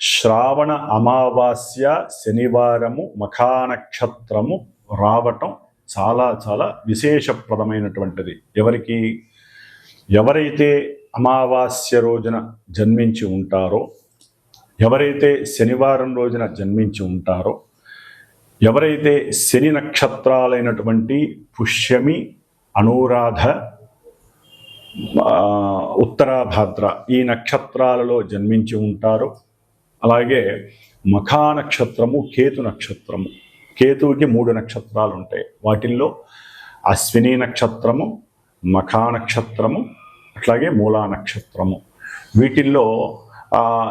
శ్రావణ అమావాస్య శనివారము మఖానక్షత్రము రావటం చాలా చాలా విశేషప్రదమైనటువంటిది. ఎవరికి ఎవరైతే అమావాస్య రోజున జన్మించి ఉంటారో ఎవరైతే శనివారం రోజున జన్మించి ఉంటారో ఎవరైతే శని నక్షత్రాలైనటువంటి పుష్యమి అనురాధ ఉత్తరాభాద్ర ఈ నక్షత్రాలలో జన్మించి ఉంటారో అలాగే మఖా నక్షత్రము కేతు నక్షత్రము. కేతువుకి మూడు నక్షత్రాలు ఉంటాయి వాటిల్లో అశ్విని నక్షత్రము మఖా నక్షత్రము అట్లాగే మూలా నక్షత్రము. వీటిల్లో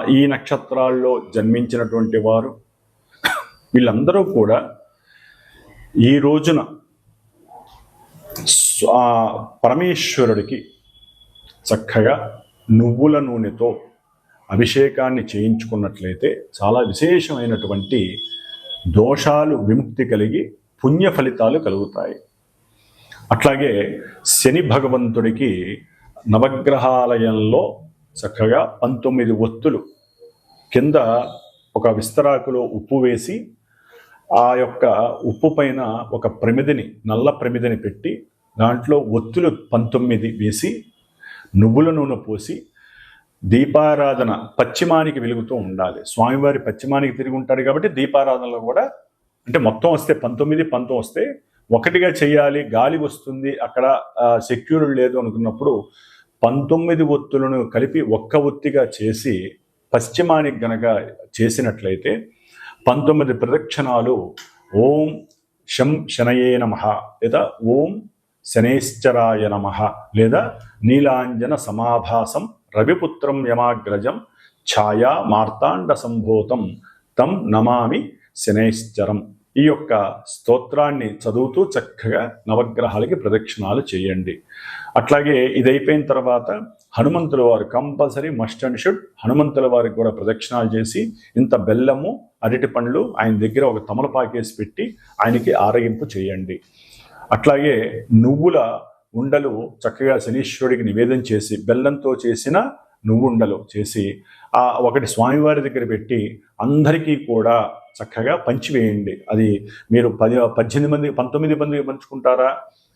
ఈ నక్షత్రాల్లో జన్మించినటువంటి వారు వీళ్ళందరూ కూడా ఈ రోజున పరమేశ్వరుడికి చక్కగా నువ్వుల నూనెతో అభిషేకాన్ని చేయించుకున్నట్లయితే చాలా విశేషమైనటువంటి దోషాలు విముక్తి కలిగి పుణ్య ఫలితాలు కలుగుతాయి. అట్లాగే శని భగవంతుడికి నవగ్రహాలయంలో చక్కగా పంతొమ్మిది ఒత్తులు కింద ఒక విస్తరాకులో ఉప్పు వేసి ఆ యొక్క ఉప్పు పైన ఒక ప్రమిదిని నల్ల ప్రమిదిని పెట్టి దాంట్లో ఒత్తులు పంతొమ్మిది వేసి నువ్వుల నూనె పోసి దీపారాధన పశ్చిమానికి వెలుగుతూ ఉండాలి. స్వామివారి పశ్చిమానికి తిరిగి ఉంటాడు కాబట్టి దీపారాధనలో కూడా అంటే మొత్తం వస్తే పంతొమ్మిది పంతం వస్తే ఒకటిగా చేయాలి గాలి వస్తుంది అక్కడ సెక్యూర్డ్ లేదు అనుకున్నప్పుడు పంతొమ్మిది ఒత్తులను కలిపి ఒక్క ఒత్తిగా చేసి పశ్చిమానికి గనక చేసినట్లయితే పంతొమ్మిది ప్రదక్షిణాలు ఓం శం శనయే నమ లేదా ఓం శనేశ్చరాయ నమ లేదా నీలాంజన సమాభాసం రవిపుత్రం యమాగ్రజం ఛాయా మార్తాండ సంభూతం తం నమామి శనైశ్చరం. ఈ యొక్క స్తోత్రాన్ని చదువుతూ చక్కగా నవగ్రహాలకి ప్రదక్షిణాలు చేయండి. అట్లాగే ఇది అయిపోయిన తర్వాత హనుమంతుల వారు కంపల్సరీ మస్ట్ అండ్ షుడ్ హనుమంతుల వారికి కూడా ప్రదక్షిణాలు చేసి ఇంత బెల్లము అరటి పండ్లు ఆయన దగ్గర ఒక తమలపాకేసి పెట్టి ఆయనకి ఆరగింపు చేయండి. అట్లాగే నువ్వుల ఉండలు చక్కగా శనీశ్వరుడికి నివేదన చేసి బెల్లంతో చేసిన నువ్వుండలు చేసి ఆ ఒకటి స్వామివారి దగ్గర పెట్టి అందరికీ కూడా చక్కగా పంచివేయండి. అది మీరు పది పద్దెనిమిది మంది పంతొమ్మిది మందికి పంచుకుంటారా?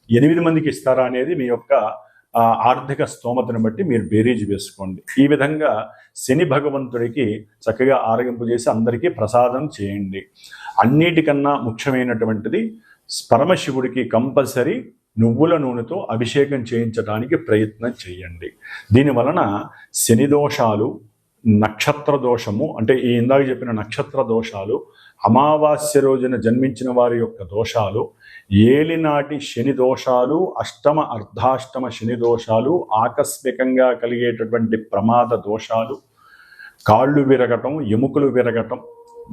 ఎనిమిది మందికి ఇస్తారా అనేది మీ యొక్క ఆర్థిక స్తోమతను బట్టి మీరు బేరీజ్ వేసుకోండి. ఈ విధంగా శని భగవంతుడికి చక్కగా ఆరగింపు చేసి అందరికీ ప్రసాదం చేయండి. అన్నిటికన్నా ముఖ్యమైనటువంటిది పరమశివుడికి కంపల్సరీ నువ్వుల నూనెతో అభిషేకం చేయించడానికి ప్రయత్నం చేయండి. దీని వలన శని దోషాలు నక్షత్ర దోషము అంటే ఈ ఇందాక చెప్పిన నక్షత్ర దోషాలు అమావాస్య రోజున జన్మించిన వారి యొక్క దోషాలు ఏలినాటి శని దోషాలు అష్టమ అర్ధాష్టమ శని దోషాలు ఆకస్మికంగా కలిగేటటువంటి ప్రమాద దోషాలు కాళ్ళు విరగటం ఎముకలు విరగటం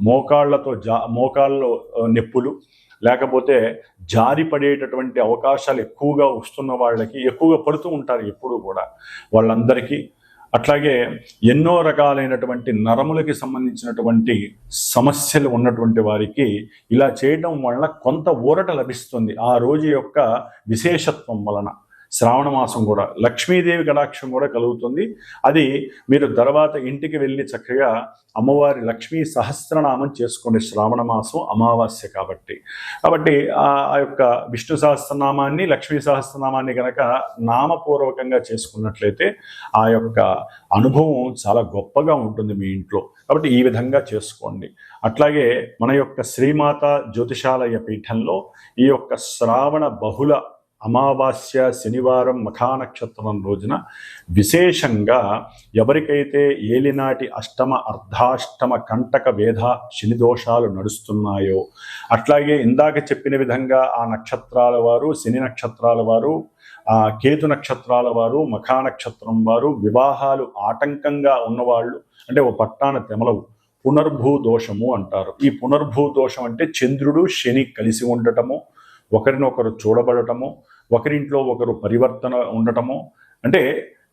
మోకాళ్ళతో జా మోకాళ్ళలో నొప్పులు లేకపోతే జారి పడేటటువంటి అవకాశాలు ఎక్కువగా వస్తున్న వాళ్ళకి ఎక్కువగా పడుతూ ఉంటారు ఎప్పుడూ కూడా. వాళ్ళందరికీ అట్లాగే ఎన్నో రకాలైనటువంటి నరములకి సంబంధించినటువంటి సమస్యలు ఉన్నటువంటి వారికి ఇలా చేయడం వలన కొంత ఊరట లభిస్తుంది. ఆ రోజు యొక్క విశేషత్వం వలన. శ్రావణ మాసం కూడా లక్ష్మీదేవి కటాక్షం కూడా కలుగుతుంది. అది మీరు తర్వాత ఇంటికి వెళ్ళి చక్కగా అమ్మవారి లక్ష్మీ సహస్రనామం చేసుకోండి శ్రావణ మాసం అమావాస్య కాబట్టి. కాబట్టి ఆ యొక్క విష్ణు సహస్రనామాన్ని లక్ష్మీ సహస్రనామాన్ని కనుక నామపూర్వకంగా చేసుకున్నట్లయితే ఆ యొక్క అనుభవం చాలా గొప్పగా ఉంటుంది మీ ఇంట్లో. కాబట్టి ఈ విధంగా చేసుకోండి. అట్లాగే మన యొక్క శ్రీమాత జ్యోతిషాలయ పీఠంలో ఈ యొక్క శ్రావణ బహుళ అమావాస్య శనివారం మఖా నక్షత్రం రోజున విశేషంగా ఎవరికైతే ఏలినాటి అష్టమ అర్ధాష్టమ కంటక వేధ శని దోషాలు నడుస్తున్నాయో అట్లాగే ఇందాక చెప్పిన విధంగా ఆ నక్షత్రాల వారు శని నక్షత్రాల వారు ఆ కేతు నక్షత్రాల వారు మఖా నక్షత్రం వారు వివాహాలు ఆటంకంగా ఉన్నవాళ్ళు అంటే ఓ పట్టాన తెమలవు పునర్భూ దోషము అంటారు. ఈ పునర్భూ దోషం అంటే చంద్రుడు శని కలిసి ఉండటము ఒకరినొకరు చూడబడటము ఒకరింట్లో ఒకరు పరివర్తన ఉండటము. అంటే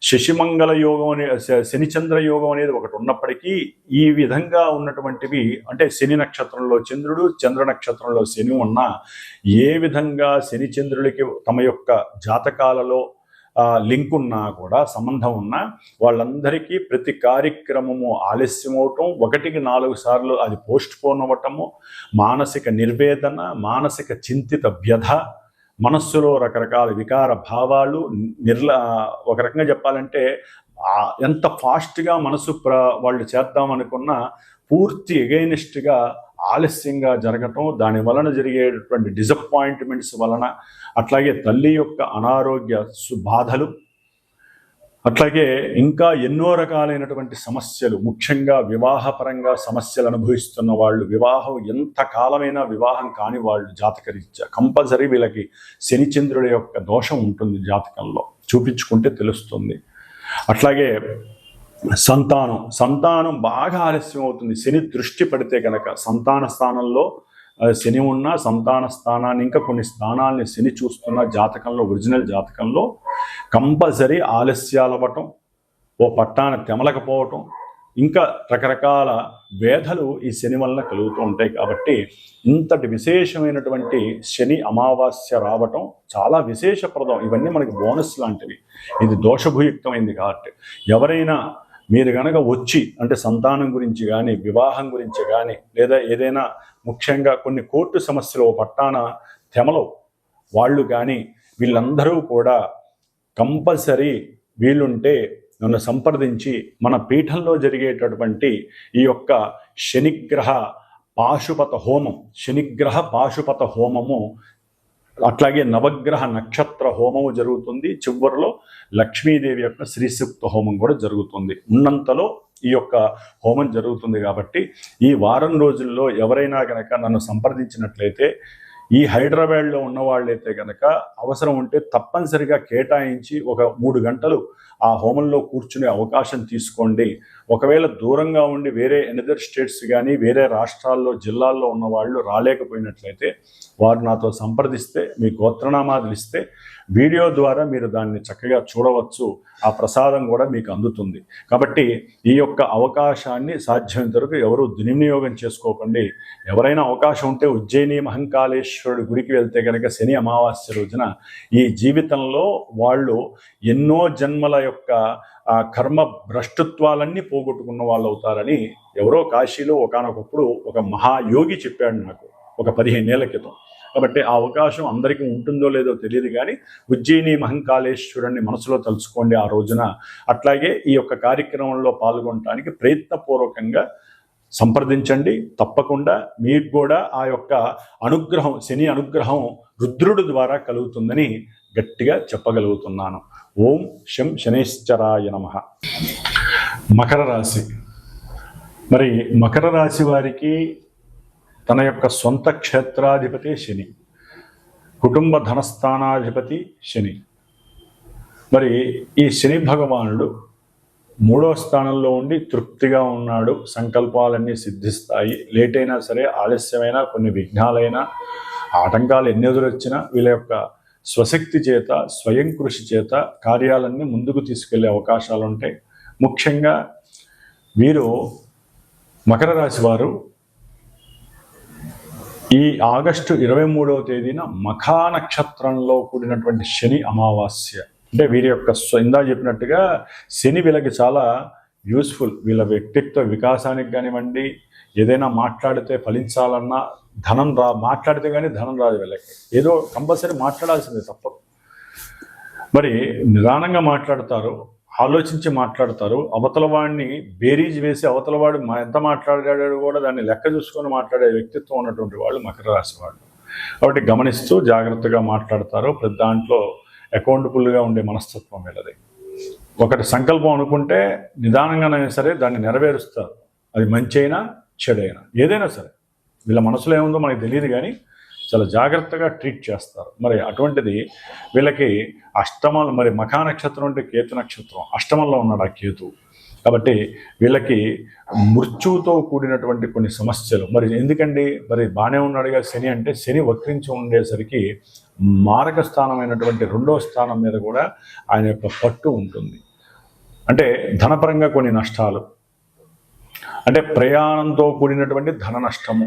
శశిమంగళ యోగం అనే శ- శనిచంద్ర యోగం అనేది ఒకటి ఉన్నప్పటికీ ఈ విధంగా ఉన్నటువంటివి అంటే శని నక్షత్రంలో చంద్రుడు చంద్ర నక్షత్రంలో శని ఉన్నా ఏ విధంగా శనిచంద్రులకి తమ యొక్క జాతకాలలో లింక్ ఉన్నా కూడా సంబంధం ఉన్నా వాళ్ళందరికీ ప్రతి కార్యక్రమము ఆలస్యం అవటం ఒకటికి నాలుగు సార్లు అది పోస్ట్ పోన్ అవ్వటము మానసిక నిర్వేదన మానసిక చింతిత వ్యధ మనస్సులో రకరకాల వికార భావాలు నిర్ల ఒక రకంగా చెప్పాలంటే ఎంత ఫాస్ట్గా మనసు ప్ర వాళ్ళు చేద్దామనుకున్నా పూర్తి ఎగైనిస్ట్గా ఆలస్యంగా జరగటం దాని వలన జరిగేటువంటి డిసప్పాయింట్మెంట్స్ వలన అట్లాగే తల్లి యొక్క అనారోగ్య సు- బాధలు అట్లాగే ఇంకా ఎన్నో రకాలైనటువంటి సమస్యలు ముఖ్యంగా వివాహపరంగా సమస్యలు అనుభవిస్తున్న వాళ్ళు వివాహం ఎంత కాలమైనా వివాహం కాని వాళ్ళు జాతకరీత్యా కంపల్సరీ వీళ్ళకి శనిచంద్రుడి యొక్క దోషం ఉంటుంది జాతకంలో. చూపించుకుంటే తెలుస్తుంది. అట్లాగే సంతానం సంతానం బాగా ఆలస్యం అవుతుంది. శని దృష్టి పడితే కనుక సంతాన స్థానంలో శని ఉన్న సంతాన స్థానాన్ని ఇంకా కొన్ని స్థానాల్ని శని చూస్తున్న జాతకంలో ఒరిజినల్ జాతకంలో కంపల్సరీ ఆలస్యాలు అవ్వటం ఓ పట్టాన తెమలకపోవటం ఇంకా రకరకాల వేధలు ఈ శని వలన కలుగుతూ ఉంటాయి కాబట్టి ఇంతటి విశేషమైనటువంటి శని అమావాస్య రావటం చాలా విశేషప్రదం. ఇవన్నీ మనకి బోనస్ లాంటివి. ఇది దోషభుయుక్తమైంది కాబట్టి ఎవరైనా మీరు గనక వచ్చి అంటే సంతానం గురించి కానీ వివాహం గురించి కానీ లేదా ఏదైనా ముఖ్యంగా కొన్ని కోర్టు సమస్యలు పట్టాన తెమలవు వాళ్ళు కానీ వీళ్ళందరూ కూడా కంపల్సరీ వీలుంటే నన్ను సంప్రదించి మన పీఠంలో జరిగేటటువంటి ఈ యొక్క శనిగ్రహ పాశుపత హోమం శనిగ్రహ పాశుపత హోమము అట్లాగే నవగ్రహ నక్షత్ర హోమము జరుగుతుంది. చివరిలో లక్ష్మీదేవి యొక్క శ్రీసూక్త హోమం కూడా జరుగుతుంది. ఉన్నంతలో ఈ యొక్క హోమం జరుగుతుంది కాబట్టి ఈ వారం రోజుల్లో ఎవరైనా కనుక నన్ను సంప్రదించినట్లయితే ఈ హైదరాబాద్లో ఉన్న వాళ్ళైతే కనుక అవసరం ఉంటే తప్పనిసరిగా కేటాయించి ఒక మూడు గంటలు ఆ హోమంలో కూర్చునే అవకాశం తీసుకోండి. ఒకవేళ దూరంగా ఉండి వేరే ఎనదర్ స్టేట్స్ కానీ వేరే రాష్ట్రాల్లో జిల్లాల్లో ఉన్న వాళ్ళు రాలేకపోయినట్లయితే వారు నాతో సంప్రదిస్తే మీ గోత్రనామాదులు ఇస్తే వీడియో ద్వారా మీరు దాన్ని చక్కగా చూడవచ్చు. ఆ ప్రసాదం కూడా మీకు అందుతుంది. కాబట్టి ఈ యొక్క అవకాశాన్ని సాధ్యమైనంత వరకు ఎవరు దుర్వినియోగం చేసుకోకండి. ఎవరైనా అవకాశం ఉంటే ఉజ్జయిని మహంకాళేశ్వరుడు గుడికి వెళ్తే కనుక శని అమావాస్య రోజున ఈ జీవితంలో వాళ్ళు ఎన్నో జన్మల యొక్క ఆ కర్మ భ్రష్టత్వాలన్నీ పోగొట్టుకున్న వాళ్ళు అవుతారని ఎవరో కాశీలో ఒకానొకప్పుడు ఒక మహాయోగి చెప్పాడు నాకు ఒక పదిహేనేళ్ళ క్రితం. కాబట్టి ఆ అవకాశం అందరికీ ఉంటుందో లేదో తెలియదు కానీ ఉజ్జయిని మహంకాళేశ్వరుని మనసులో తలుచుకోండి ఆ రోజున. అట్లాగే ఈ యొక్క కార్యక్రమంలో పాల్గొనడానికి ప్రయత్నపూర్వకంగా సంప్రదించండి. తప్పకుండా మీకు కూడా ఆ యొక్క అనుగ్రహం శని అనుగ్రహం రుద్రుడు ద్వారా కలుగుతుందని గట్టిగా చెప్పగలుగుతున్నాను. ఓం శం శనేశ్వరాయ నమ. మకర రాశి. మరి మకర రాశి వారికి తన యొక్క సొంత క్షేత్రాధిపతి శని. కుటుంబ ధనస్థానాధిపతి శని. మరి ఈ శని భగవానుడు మూడో స్థానంలో ఉండి తృప్తిగా ఉన్నాడు సంకల్పాలన్నీ సిద్ధిస్తాయి. లేట్ అయినా సరే ఆలస్యమైనా కొన్ని విఘ్నాలైనా ఆటంకాలు ఎన్ని ఎదురొచ్చినా వీళ్ళ యొక్క స్వశక్తి చేత స్వయం కృషి చేత కార్యాలన్నీ ముందుకు తీసుకెళ్ళే అవకాశాలు ఉంటాయి ముఖ్యంగా వీరు మకర రాశి వారు ఈ ఆగస్టు ఇరవై మూడవ తేదీన మఖా నక్షత్రంలో కూడినటువంటి శని అమావాస్య. అంటే వీరి యొక్క స్వ- ఇందా చెప్పినట్టుగా శని వీళ్ళకి చాలా యూస్ఫుల్ వీళ్ళ వ్యక్తిత్వ వికాసానికి కానివ్వండి ఏదైనా మాట్లాడితే ఫలించాలన్నా ధనం రా మాట్లాడితే కానీ ధనం రాదు వీళ్ళకి. ఏదో కంపల్సరీ మాట్లాడాల్సిందే తప్పదు మరి నిదానంగా మాట్లాడతారు ఆలోచించి మాట్లాడతారు అవతల వాడిని బేరీజ్ వేసి అవతల వాడు ఎంత మాట్లాడాడు కూడా దాన్ని లెక్క చూసుకొని మాట్లాడే వ్యక్తిత్వం ఉన్నటువంటి వాళ్ళు మకర రాశి వాళ్ళు. కాబట్టి గమనిస్తూ జాగ్రత్తగా మాట్లాడతారు ప్రతి దాంట్లో అకౌంటబుల్గా ఉండే మనస్తత్వం వీళ్ళది. ఒకటి సంకల్పం అనుకుంటే నిదానంగానైనా సరే దాన్ని నెరవేరుస్తారు. అది మంచి అయినా చెడైనా. ఏదైనా సరే. వీళ్ళ మనసులో ఏముందో మనకి తెలియదు కానీ చాలా జాగ్రత్తగా ట్రీట్ చేస్తారు. మరి అటువంటిది వీళ్ళకి అష్టమాలు మరి మఖా నక్షత్రం అంటే కేతు నక్షత్రం. అష్టమంలో ఉన్నాడు ఆ కేతు. కాబట్టి వీళ్ళకి మృత్యువుతో కూడినటువంటి కొన్ని సమస్యలు. మరి ఎందుకండి? మరి బాగానే ఉన్నాడుగా శని అంటే శని వక్రించి ఉండేసరికి మారక స్థానమైనటువంటి రెండో స్థానం మీద కూడా ఆయన యొక్క పట్టు ఉంటుంది. అంటే ధనపరంగా కొన్ని నష్టాలు. అంటే ప్రయాణంతో కూడినటువంటి ధన నష్టము.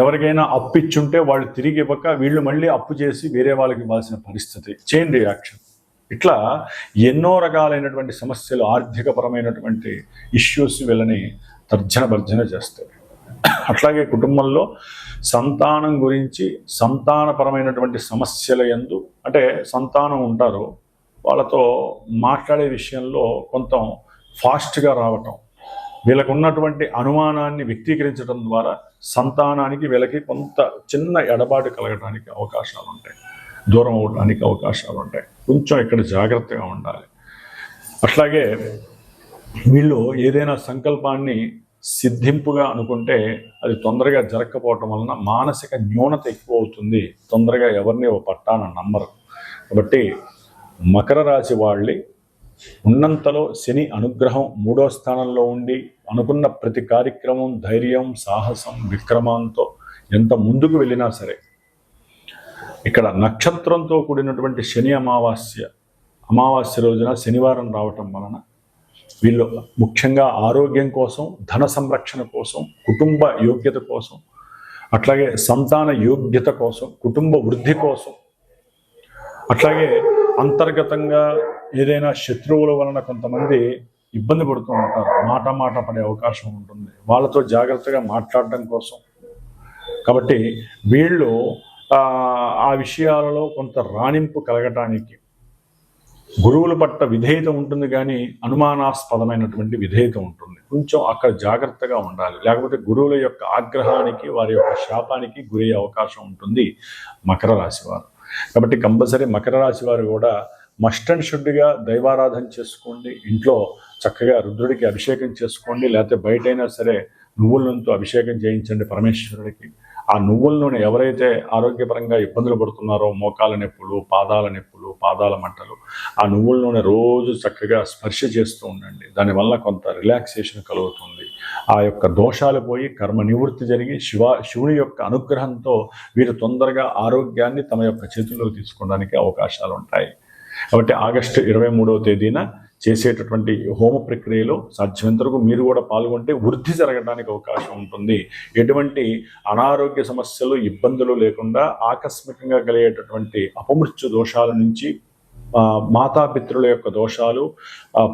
ఎవరికైనా అప్పు ఇచ్చుంటే వాళ్ళు తిరిగి ఇవ్వక వీళ్ళు మళ్ళీ అప్పు చేసి వేరే వాళ్ళకి ఇవ్వాల్సిన పరిస్థితి. చైన్ రియాక్షన్ ఇట్లా ఎన్నో రకాలైనటువంటి సమస్యలు ఆర్థికపరమైనటువంటి ఇష్యూస్ వీళ్ళని తర్జన భర్జన చేస్తాయి. అట్లాగే కుటుంబంలో సంతానం గురించి సంతానపరమైనటువంటి సమస్యల ఎందు అంటే సంతానం ఉంటారు వాళ్ళతో మాట్లాడే విషయంలో కొంత ఫాస్ట్గా రావటం. వీళ్ళకు ఉన్నటువంటి అనుమానాన్ని వ్యక్తీకరించడం ద్వారా సంతానానికి వీళ్ళకి కొంత చిన్న ఎడబాటు కలగడానికి అవకాశాలు ఉంటాయి దూరం అవడానికి అవకాశాలు ఉంటాయి కొంచెం ఇక్కడ జాగ్రత్తగా ఉండాలి. అట్లాగే వీళ్ళు ఏదైనా సంకల్పాన్ని సిద్ధింపుగా అనుకుంటే అది తొందరగా జరగకపోవటం వలన మానసిక న్యూనత ఎక్కువ అవుతుంది తొందరగా ఎవరిని ఓ పట్టాన నమ్మరు. కాబట్టి మకర రాశి వాళ్ళి ఉన్నంతలో శని అనుగ్రహం మూడో స్థానంలో ఉండి అనుకున్న ప్రతి కార్యక్రమం ధైర్యం సాహసం విక్రమంతో ఎంత ముందుకు వెళ్ళినా సరే. ఇక్కడ నక్షత్రంతో కూడినటువంటి శని అమావాస్య అమావాస్య రోజున శనివారం రావటం వలన వీళ్ళు ముఖ్యంగా ఆరోగ్యం కోసం ధన సంరక్షణ కోసం కుటుంబ యోగ్యత కోసం అట్లాగే సంతాన యోగ్యత కోసం కుటుంబ వృద్ధి కోసం అట్లాగే అంతర్గతంగా ఏదైనా శత్రువుల వలన కొంతమంది ఇబ్బంది పడుతూ ఉంటారు. మాట మాట పడే అవకాశం ఉంటుంది. వాళ్ళతో జాగ్రత్తగా మాట్లాడడం కోసం. కాబట్టి వీళ్ళు ఆ, విషయాలలో కొంత రాణింపు కలగటానికి గురువుల పట్ల విధేయత ఉంటుంది కానీ అనుమానాస్పదమైనటువంటి విధేయత ఉంటుంది. కొంచెం అక్కడ జాగ్రత్తగా ఉండాలి. లేకపోతే గురువుల యొక్క ఆగ్రహానికి వారి యొక్క శాపానికి గురయ్యే అవకాశం ఉంటుంది మకర రాశి వారు. కాబట్టి కంపల్సరీ మకర రాశి వారు కూడా మస్ట్ అండ్ షుడ్గా దైవారాధన చేసుకోండి ఇంట్లో చక్కగా రుద్రుడికి అభిషేకం చేసుకోండి లేకపోతే బయటైనా సరే నువ్వుల నూనెతో అభిషేకం చేయించండి పరమేశ్వరుడికి. ఆ నువ్వుల నూనె ఎవరైతే ఆరోగ్యపరంగా ఇబ్బందులు పడుతున్నారో మోకాల నొప్పులు పాదాల నొప్పులు పాదాల మంటలు ఆ నువ్వుల నూనె రోజు చక్కగా స్పర్శ చేస్తూ ఉండండి. దానివల్ల కొంత రిలాక్సేషన్ కలుగుతుంది. ఆ యొక్క దోషాలు పోయి కర్మ నివృత్తి జరిగి శివ శివుని యొక్క అనుగ్రహంతో వీరు తొందరగా ఆరోగ్యాన్ని తమ యొక్క చేతుల్లో తీసుకోవడానికి అవకాశాలు ఉంటాయి కాబట్టి ఆగస్టు ఇరవై మూడవ తేదీన చేసేటటువంటి హోమ ప్రక్రియలో సాధ్యమైనంత వరకు మీరు కూడా పాల్గొంటే వృద్ధి జరగడానికి అవకాశం ఉంటుంది. ఎటువంటి అనారోగ్య సమస్యలు ఇబ్బందులు లేకుండా ఆకస్మికంగా కలిగేటటువంటి అపమృత్యు దోషాల నుంచి ఆ, మాతాపితృల యొక్క దోషాలు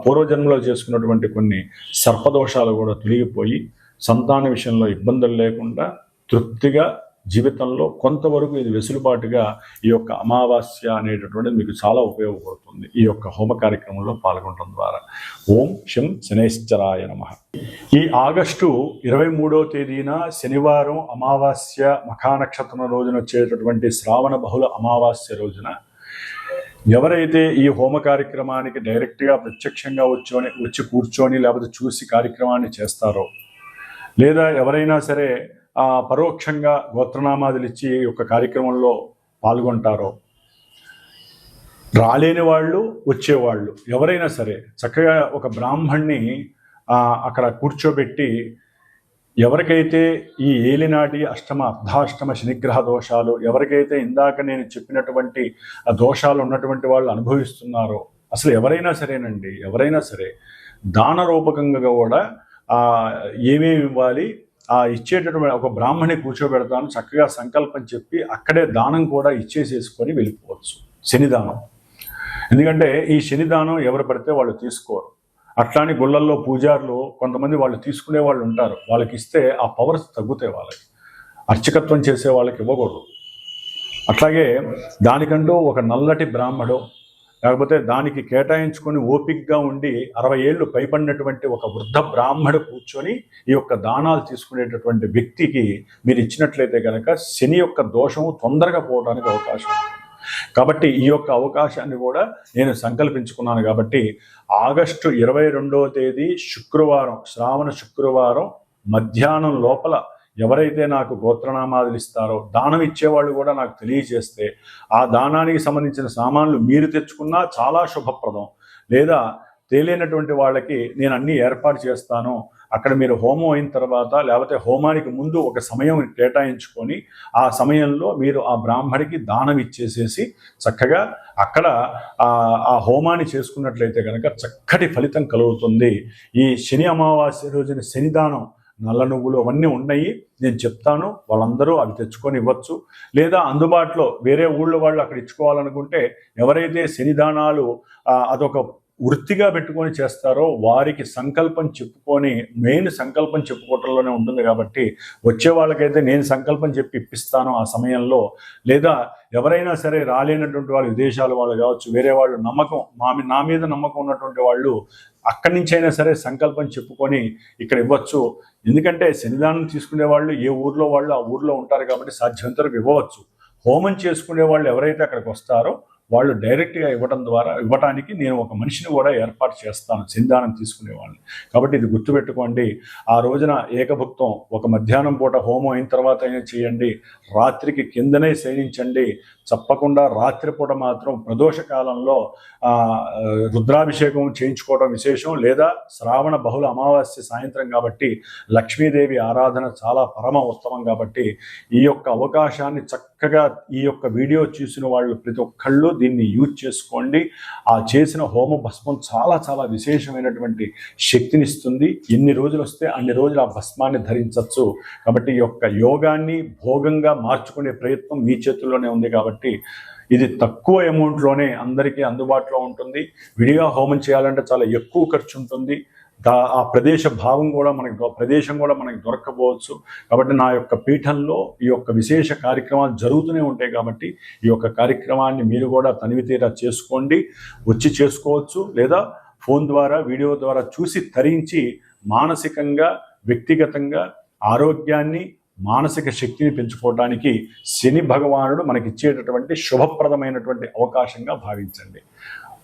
పూర్వజన్మలో చేసుకున్నటువంటి కొన్ని సర్పదోషాలు కూడా తొలగిపోయి సంతాన విషయంలో ఇబ్బందులు లేకుండా తృప్తిగా జీవితంలో కొంతవరకు ఇది వెసులుబాటుగా ఈ యొక్క అమావాస్య అనేటటువంటిది మీకు చాలా ఉపయోగపడుతుంది ఈ యొక్క హోమ కార్యక్రమంలో పాల్గొనడం ద్వారా. ఓం శం శనేశ్వరాయ నమ. ఈ ఆగస్టు ఇరవై మూడవ తేదీన శనివారం అమావాస్య మఖానక్షత్రం రోజున వచ్చేటటువంటి శ్రావణ బహుళ అమావాస్య రోజున ఎవరైతే ఈ హోమ కార్యక్రమానికి డైరెక్ట్గా ప్రత్యక్షంగా వచ్చి వచ్చి కూర్చొని లేకపోతే చూసి కార్యక్రమాన్ని చేస్తారో లేదా ఎవరైనా సరే పరోక్షంగా గోత్రనామాదులు ఇచ్చి ఈ యొక్క కార్యక్రమంలో పాల్గొంటారో? రాలేని వాళ్ళు వచ్చేవాళ్ళు. ఎవరైనా సరే చక్కగా ఒక బ్రాహ్మణ్ణి అక్కడ కూర్చోబెట్టి ఎవరికైతే ఈ ఏలినాటి అష్టమ అర్ధాష్టమ శనిగ్రహ దోషాలు ఎవరికైతే ఇందాక నేను చెప్పినటువంటి ఆ దోషాలు ఉన్నటువంటి వాళ్ళు అనుభవిస్తున్నారో అసలు ఎవరైనా సరేనండి ఎవరైనా సరే దాన రూపకంగా కూడా ఏమేమి ఇవ్వాలి ఆ ఇచ్చేటటువంటి ఒక బ్రాహ్మణి కూర్చోబెడతాను చక్కగా సంకల్పం చెప్పి అక్కడే దానం కూడా ఇచ్చేసేసుకొని వెళ్ళిపోవచ్చు. శనిదానం. ఎందుకంటే ఈ శనిదానం ఎవరు పడితే వాళ్ళు తీసుకోరు. అట్లాని గుళ్ళల్లో పూజారులు కొంతమంది వాళ్ళు తీసుకునే వాళ్ళు ఉంటారు. వాళ్ళకి ఇస్తే ఆ పవర్స్ తగ్గుతాయి వాళ్ళకి. అర్చకత్వం చేసే వాళ్ళకి ఇవ్వకూడదు. అట్లాగే దానికంటూ ఒక నల్లటి బ్రాహ్మడు లేకపోతే దానికి కేటాయించుకొని ఓపిక్గా ఉండి అరవై ఏళ్ళు పైబడినటువంటి ఒక వృద్ధ బ్రాహ్మడు కూర్చొని ఈ యొక్క దానాలు తీసుకునేటటువంటి వ్యక్తికి మీరు ఇచ్చినట్లయితే కనుక శని యొక్క దోషము తొందరగా పోవడానికి అవకాశం ఉంది. కాబట్టి ఈ యొక్క అవకాశాన్ని కూడా నేను సంకల్పించుకున్నాను కాబట్టి ఆగస్టు ఇరవై రెండవ తేదీ శుక్రవారం శ్రావణ శుక్రవారం మధ్యాహ్నం లోపల ఎవరైతే నాకు గోత్రనామాదులు ఇస్తారో దానం ఇచ్చేవాళ్ళు కూడా నాకు తెలియజేస్తే ఆ దానానికి సంబంధించిన సామాన్లు మీరు తెచ్చుకున్నా చాలా శుభప్రదం. లేదా తేలినటువంటి వాళ్ళకి నేను అన్ని ఏర్పాటు చేస్తాను. అక్కడ మీరు హోమం అయిన తర్వాత లేకపోతే హోమానికి ముందు ఒక సమయం కేటాయించుకొని ఆ సమయంలో మీరు ఆ బ్రాహ్మడికి దానం ఇచ్చేసేసి చక్కగా అక్కడ ఆ హోమాన్ని చేసుకున్నట్లయితే కనుక చక్కటి ఫలితం కలుగుతుంది. ఈ శని అమావాస్య రోజున శనిదానం నల్ల నువ్వులు అవన్నీ ఉన్నాయి. నేను చెప్తాను. వాళ్ళందరూ అవి తెచ్చుకొని ఇవ్వచ్చు. లేదా అందుబాటులో వేరే ఊళ్ళో వాళ్ళు అక్కడ ఇచ్చుకోవాలనుకుంటే ఎవరైతే శనిదానాలు అదొక వృత్తిగా పెట్టుకొని చేస్తారో వారికి సంకల్పం చెప్పుకొని మెయిన్ సంకల్పం చెప్పుకోవటంలోనే ఉంటుంది కాబట్టి వచ్చే వాళ్ళకైతే నేను సంకల్పం చెప్పి ఇప్పిస్తాను ఆ సమయంలో. లేదా ఎవరైనా సరే రాలేనటువంటి వాళ్ళు విదేశాల వాళ్ళు కావచ్చు వేరే వాళ్ళు నమ్మకం మా నా మీద నమ్మకం ఉన్నటువంటి వాళ్ళు అక్కడి నుంచి అయినా సరే సంకల్పం చెప్పుకొని ఇక్కడ ఇవ్వచ్చు. ఎందుకంటే శనిదానం తీసుకునే వాళ్ళు ఏ ఊర్లో వాళ్ళు ఆ ఊర్లో ఉంటారు కాబట్టి సాధ్యంతరకు ఇవ్వవచ్చు. హోమం చేసుకునే వాళ్ళు ఎవరైతే అక్కడికి వస్తారో వాళ్ళు డైరెక్ట్గా ఇవ్వడం ద్వారా ఇవ్వడానికి నేను ఒక మనిషిని కూడా ఏర్పాటు చేస్తాను సింధానం తీసుకునేవాళ్ళని కాబట్టి ఇది గుర్తుపెట్టుకోండి ఆ రోజున ఏకభుక్తం ఒక మధ్యాహ్నం పూట హోమం అయిన తర్వాత అయినా చేయండి రాత్రికి కిందనే శయనించండి తప్పకుండా రాత్రిపూట మాత్రం ప్రదోష కాలంలో రుద్రాభిషేకం చేయించుకోవడం విశేషం లేదా శ్రావణ బహుళ అమావాస్య సాయంత్రం కాబట్టి లక్ష్మీదేవి ఆరాధన చాలా పరమ ఉత్తమం కాబట్టి ఈ యొక్క అవకాశాన్ని చక్క చక్కగా ఈ యొక్క వీడియో చూసిన వాళ్ళు ప్రతి ఒక్కళ్ళు దీన్ని యూజ్ చేసుకోండి. ఆ చేసిన హోమ భస్మం చాలా చాలా విశేషమైనటువంటి శక్తినిస్తుంది ఎన్ని రోజులు వస్తే అన్ని రోజులు ఆ భస్మాన్ని ధరించవచ్చు కాబట్టి ఈ యొక్క యోగాన్ని భోగంగా మార్చుకునే ప్రయత్నం మీ చేతుల్లోనే ఉంది కాబట్టి ఇది తక్కువ అమౌంట్లోనే అందరికీ అందుబాటులో ఉంటుంది. విడిగా హోమం చేయాలంటే చాలా ఎక్కువ ఖర్చు ఉంటుంది. ఆ ప్రదేశ భావం కూడా మనకి ప్రదేశం కూడా మనకి దొరకపోవచ్చు కాబట్టి నా యొక్క పీఠంలో ఈ యొక్క విశేష కార్యక్రమాలు జరుగుతూనే ఉంటాయి కాబట్టి ఈ యొక్క కార్యక్రమాన్ని మీరు కూడా తనివితీరా చేసుకోండి వచ్చి చేసుకోవచ్చు లేదా ఫోన్ ద్వారా వీడియో ద్వారా చూసి తరించి మానసికంగా వ్యక్తిగతంగా ఆరోగ్యాన్ని మానసిక శక్తిని పెంచుకోవడానికి శని భగవానుడు మనకి ఇచ్చేటటువంటి శుభప్రదమైనటువంటి అవకాశంగా భావించండి.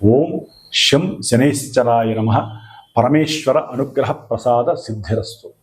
ఓం శం శనైశ్చరాయ నమ. పరమేశ్వర అనుగ్రహ ప్రసాద సిద్ధిరస్తు.